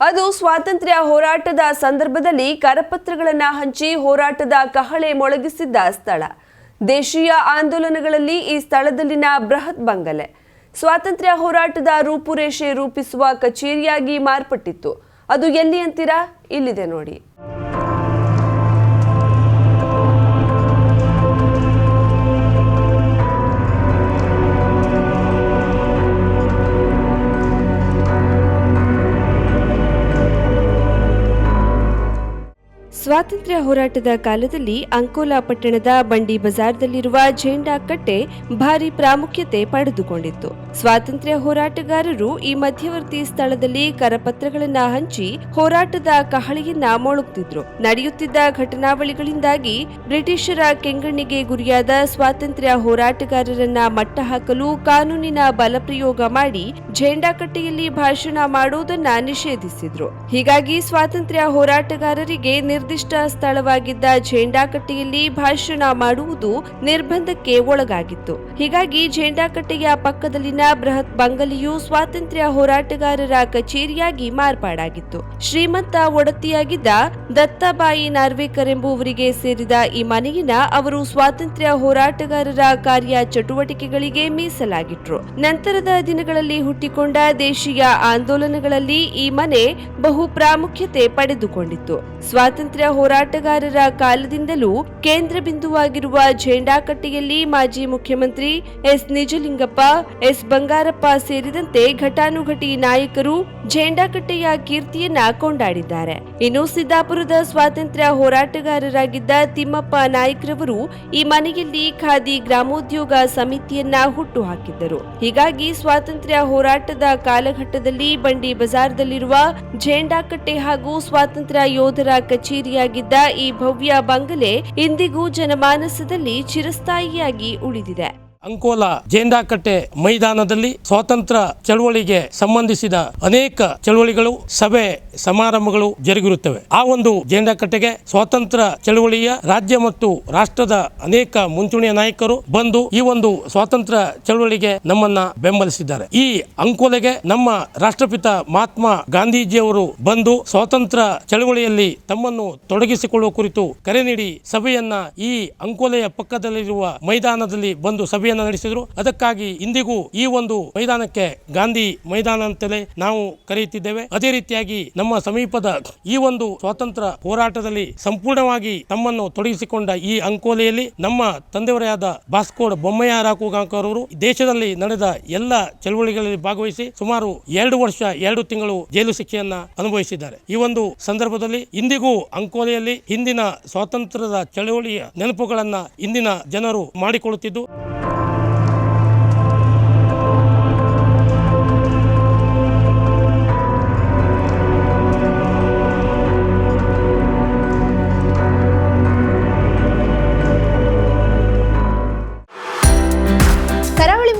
ಅದು ಸ್ವಾತಂತ್ರ್ಯ ಹೋರಾಟದ ಸಂದರ್ಭದಲ್ಲಿ ಕರಪತ್ರಗಳನ್ನು ಹಂಚಿ ಹೋರಾಟದ ಕಹಳೆ ಮೊಳಗಿಸಿದ್ದ ಸ್ಥಳ. ದೇಶೀಯ ಆಂದೋಲನಗಳಲ್ಲಿ ಈ ಸ್ಥಳದಲ್ಲಿನ ಬೃಹತ್ ಬಂಗಲೆ. ಸ್ವಾತಂತ್ರ್ಯ ಹೋರಾಟದ ರೂಪುರೇಷೆ ರೂಪಿಸುವ ಕಚೇರಿಯಾಗಿ ಮಾರ್ಪಟ್ಟಿತ್ತು. ಅದು ಎಲ್ಲಿ ಅಂತೀರಾ? ಇಲ್ಲಿದೆ ನೋಡಿ. ಸ್ವಾತಂತ್ರ್ಯ ಹೋರಾಟದ ಕಾಲದಲ್ಲಿ ಅಂಕೋಲಾ ಪಟ್ಟಣದ ಬಂಡಿ ಬಜಾರ್ದಲ್ಲಿರುವ ಝೇಂಡಾ ಕಟ್ಟೆ ಭಾರಿ ಪ್ರಾಮುಖ್ಯತೆ ಪಡೆದುಕೊಂಡಿತ್ತು. ಸ್ವಾತಂತ್ರ್ಯ ಹೋರಾಟಗಾರರು ಈ ಮಧ್ಯವರ್ತಿ ಸ್ಥಳದಲ್ಲಿ ಕರಪತ್ರಗಳನ್ನ ಹಂಚಿ ಹೋರಾಟದ ಕಹಳಿಯನ್ನ ಮೊಳಗ್ತಿದ್ರು. ನಡೆಯುತ್ತಿದ್ದ ಘಟನಾವಳಿಗಳಿಂದಾಗಿ ಬ್ರಿಟಿಷರ ಕೆಂಗಣ್ಣಿಗೆ ಗುರಿಯಾದ ಸ್ವಾತಂತ್ರ್ಯ ಹೋರಾಟಗಾರರನ್ನ ಮಟ್ಟ ಹಾಕಲು ಕಾನೂನಿನ ಬಲಪ್ರಯೋಗ ಮಾಡಿ ಝೇಂಡಾ ಕಟ್ಟೆಯಲ್ಲಿ ಭಾಷಣ ಮಾಡುವುದನ್ನ ನಿಷೇಧಿಸಿದ್ರು. ಹೀಗಾಗಿ ಸ್ವಾತಂತ್ರ್ಯ ಹೋರಾಟಗಾರರಿಗೆ ನಿರ್ದಿಷ್ಟ ಸ್ಥಳವಾಗಿದ್ದ ಝೇಂಡಾಕಟ್ಟೆಯಲ್ಲಿ ಭಾಷಣ ಮಾಡುವುದು ನಿರ್ಬಂಧಕ್ಕೆ ಒಳಗಾಗಿತ್ತು. ಹೀಗಾಗಿ ಝೇಂಡಾಕಟ್ಟೆಯ ಪಕ್ಕದಲ್ಲಿನ ಬೃಹತ್ ಬಂಗಲೆಯು ಸ್ವಾತಂತ್ರ್ಯ ಹೋರಾಟಗಾರರ ಕಚೇರಿಯಾಗಿ ಮಾರ್ಪಾಡಾಗಿತ್ತು. ಶ್ರೀಮಂತ ಒಡತಿಯಾಗಿದ್ದ ದತ್ತಾಬಾಯಿ ನಾರ್ವೇಕರ್ ಎಂಬುವರಿಗೆ ಸೇರಿದ ಈ ಮನೆಯನ್ನ ಅವರು ಸ್ವಾತಂತ್ರ್ಯ ಹೋರಾಟಗಾರರ ಕಾರ್ಯ ಚಟುವಟಿಕೆಗಳಿಗೆ ಮೀಸಲಾಗಿಟ್ರು. ನಂತರದ ದಿನಗಳಲ್ಲಿ ಹುಟ್ಟಿಕೊಂಡ ದೇಶೀಯ ಆಂದೋಲನಗಳಲ್ಲಿ ಈ ಮನೆ ಬಹು ಪ್ರಾಮುಖ್ಯತೆ ಪಡೆದುಕೊಂಡಿತ್ತು. ಸ್ವಾತಂತ್ರ್ಯ ಹೋರಾಟಗಾರರ ಕಾಲದಿಂದಲೂ ಕೇಂದ್ರ ಬಿಂದುವಾಗಿರುವ ಝೇಂಡಾಕಟ್ಟೆಯಲ್ಲಿ ಮಾಜಿ ಮುಖ್ಯಮಂತ್ರಿ ಎಸ್ ನಿಜಲಿಂಗಪ್ಪ, ಎಸ್ ಬಂಗಾರಪ್ಪ ಸೇರಿದಂತೆ ಘಟಾನುಘಟಿ ನಾಯಕರು ಝೇಂಡಾಕಟ್ಟೆಯ ಕೀರ್ತಿಯನ್ನ ಕೊಂಡಾಡಿದ್ದಾರೆ. ಇನ್ನು ಸಿದ್ದಾಪುರದ ಸ್ವಾತಂತ್ರ್ಯ ಹೋರಾಟಗಾರರಾಗಿದ್ದ ತಿಮ್ಮಪ್ಪ ನಾಯ್ಕರವರು ಈ ಮನೆಯಲ್ಲಿ ಖಾದಿ ಗ್ರಾಮೋದ್ಯೋಗ ಸಮಿತಿಯನ್ನ ಹುಟ್ಟು ಹಾಕಿದ್ದರು ಹೀಗಾಗಿ ಸ್ವಾತಂತ್ರ್ಯ ಹೋರಾಟದ ಕಾಲಘಟ್ಟದಲ್ಲಿ ಬಂಡಿ ಬಜಾರ್ದಲ್ಲಿರುವ ಝೇಂಡಾಕಟ್ಟೆ ಹಾಗೂ ಸ್ವಾತಂತ್ರ್ಯ ಯೋಧರ ಕಚೇರಿಯಾಗಿದ್ದ ಈ ಭವ್ಯ ಬಂಗಲೆ ಇಂದಿಗೂ ಜನಮಾನಸದಲ್ಲಿ ಚಿರಸ್ಥಾಯಿಯಾಗಿ ಉಳಿದಿದೆ. ಅಂಕೋಲಾ ಜೇಂಡಾಕಟ್ಟೆ ಮೈದಾನದಲ್ಲಿ ಸ್ವಾತಂತ್ರ್ಯ ಚಳವಳಿಗೆ ಸಂಬಂಧಿಸಿದ ಅನೇಕ ಚಳವಳಿಗಳು, ಸಭೆ, ಸಮಾರಂಭಗಳು ಜರುಗಿರುತ್ತವೆ. ಆ ಒಂದು ಜೇಂಡಾಕಟ್ಟೆಗೆ ಸ್ವಾತಂತ್ರ್ಯ ಚಳವಳಿಯ ರಾಜ್ಯ ಮತ್ತು ರಾಷ್ಟ್ರದ ಅನೇಕ ಮುಂಚೂಣಿಯ ನಾಯಕರು ಬಂದು ಈ ಒಂದು ಸ್ವಾತಂತ್ರ್ಯ ಚಳವಳಿಗೆ ನಮ್ಮನ್ನ ಬೆಂಬಲಿಸಿದ್ದಾರೆ. ಈ ಅಂಕೋಲೆಗೆ ನಮ್ಮ ರಾಷ್ಟ್ರಪಿತ ಮಹಾತ್ಮ ಗಾಂಧೀಜಿಯವರು ಬಂದು ಸ್ವಾತಂತ್ರ್ಯ ಚಳವಳಿಯಲ್ಲಿ ತಮ್ಮನ್ನು ತೊಡಗಿಸಿಕೊಳ್ಳುವ ಕುರಿತು ಕರೆ ನೀಡಿ ಸಭೆಯನ್ನ ಈ ಅಂಕೋಲೆಯ ಪಕ್ಕದಲ್ಲಿರುವ ಮೈದಾನದಲ್ಲಿ ಬಂದು ಸಭೆಯನ್ನ ನಡೆಸಿದರು. ಅದಕ್ಕಾಗಿ ಇಂದಿಗೂ ಈ ಒಂದು ಮೈದಾನಕ್ಕೆ ಗಾಂಧಿ ಮೈದಾನ ಅಂತಲೇ ನಾವು ಕರೆಯುತ್ತಿದ್ದೇವೆ. ಅದೇ ರೀತಿಯಾಗಿ ನಮ್ಮ ಸಮೀಪದ ಈ ಒಂದು ಸ್ವಾತಂತ್ರ್ಯ ಹೋರಾಟದಲ್ಲಿ ಸಂಪೂರ್ಣವಾಗಿ ತಮ್ಮನ್ನು ತೊಡಗಿಸಿಕೊಂಡ ಈ ಅಂಕೋಲೆಯಲ್ಲಿ ನಮ್ಮ ತಂದೆಯವರೆಯಾದ ಬಾಸ್ಕೋಡ್ ಬೊಮ್ಮಯ್ಯ ರಾಕುಗಾಂಕರ್ ದೇಶದಲ್ಲಿ ನಡೆದ ಎಲ್ಲ ಚಳವಳಿಗಳಲ್ಲಿ ಭಾಗವಹಿಸಿ ಸುಮಾರು ಎರಡು ವರ್ಷ, ಎರಡು ತಿಂಗಳು ಜೈಲು ಶಿಕ್ಷೆಯನ್ನ ಅನುಭವಿಸಿದ್ದಾರೆ. ಈ ಒಂದು ಸಂದರ್ಭದಲ್ಲಿ ಇಂದಿಗೂ ಅಂಕೋಲೆಯಲ್ಲಿ ಹಿಂದಿನ ಸ್ವಾತಂತ್ರ್ಯದ ಚಳವಳಿಯ ನೆನಪುಗಳನ್ನ ಇಂದಿನ ಜನರು ಮಾಡಿಕೊಳ್ಳುತ್ತಿದ್ದು.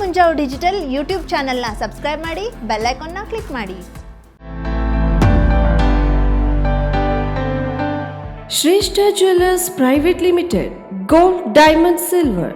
ಮುಂಜಾವು ಡಿಜಿಟಲ್ ಯೂಟ್ಯೂಬ್ ಚಾನೆಲ್ನ ಸಬ್ಸ್ಕ್ರೈಬ್ ಮಾಡಿ, ಬೆಲ್ ಐಕಾನ್ನ ಕ್ಲಿಕ್ ಮಾಡಿ. Shreshta jewellers private limited, gold, diamond, silver.